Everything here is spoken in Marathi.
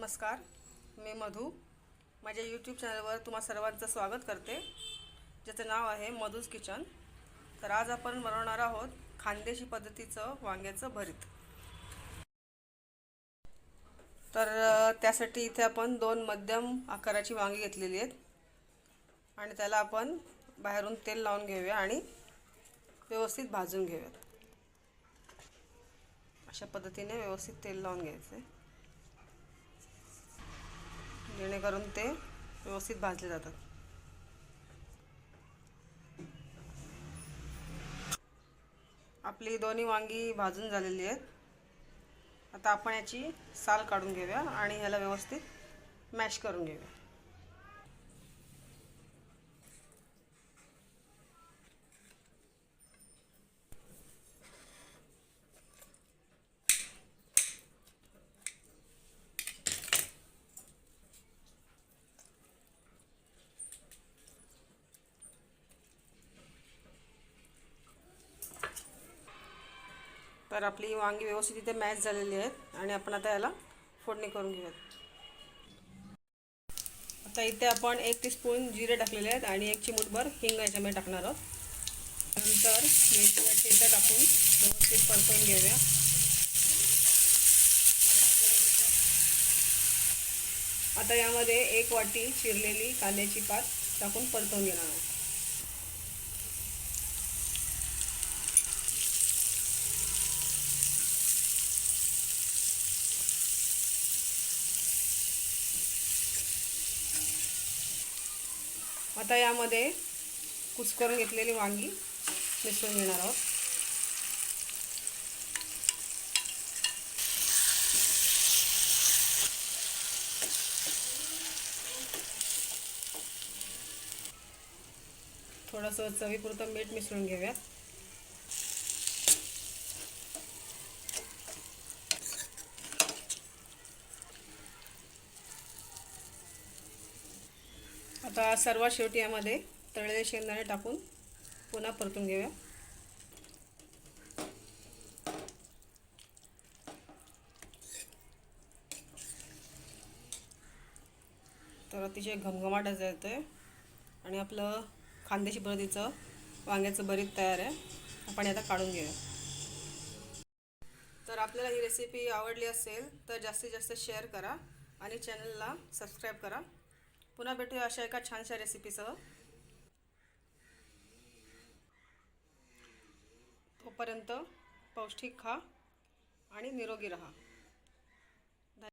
नमस्कार मी मधू. माझ्या यूट्यूब चॅनलवर तुम्हा सर्वांचं स्वागत करते. ज्याचं नाव आहे मधूज किचन. तर आज आपण बनवणार आहोत खानदेशी पद्धतीचं वांग्याचं भरीत. तर त्यासाठी इथे आपण दोन मध्यम आकाराची वांगी घेतलेली आहेत. आणि त्याला आपण बाहेरून तेल लावून घेऊया आणि व्यवस्थित भाजून घेऊयात. अशा पद्धतीने व्यवस्थित तेल लावून घ्यायचं आहे जेणेकरून ते व्यवस्थित भाजले जातात. आपली दोन्ही वांगी भाजून झालेली आहेत. आता आपण याची साल काढून घेऊया आणि ह्याला व्यवस्थित मॅश करून घेऊया. तर आपली वांगी व्यवस्थित इथे मॅच झालेली आहेत आणि आपण आता याला फोडणी करून घेऊयात. आता इथे आपण एक टीस्पून जिरे टाकलेले आहेत आणि एक चिमूटभर हिंग याच्यामध्ये टाकणार आहोत. नंतर मिरचीच्या ठेचा टाकून व्यवस्थित परतवून घेऊया. आता यामध्ये एक वाटी चिरलेली कांद्याची पात टाकून परतवून घेणार आहोत. आता यामध्ये कुचकरून घेतलेली वांगी मिसळून घेणार आहोत. थोडंसं चवीपुरतं मीठ मिसळून घेऊयात. आता सर्वात शेवटी यामध्ये तळलेले शेंगदाणे टाकून पुन्हा परतून घेऊया. तर अतिशय घमघमाट असं येतं आहे आणि आपलं खांदेशी पद्धतीचं वांग्याचं बरीच तयार आहे. आपण आता काढून घेऊया. तर आपल्याला ही रेसिपी आवडली असेल तर जास्तीत जास्त शेअर करा आणि चॅनलला सबस्क्राईब करा. पुन्हा भेटूया अशा एका छानशा रेसिपीसह तोपर्यंत पौष्टिक खा आणि निरोगी रहा.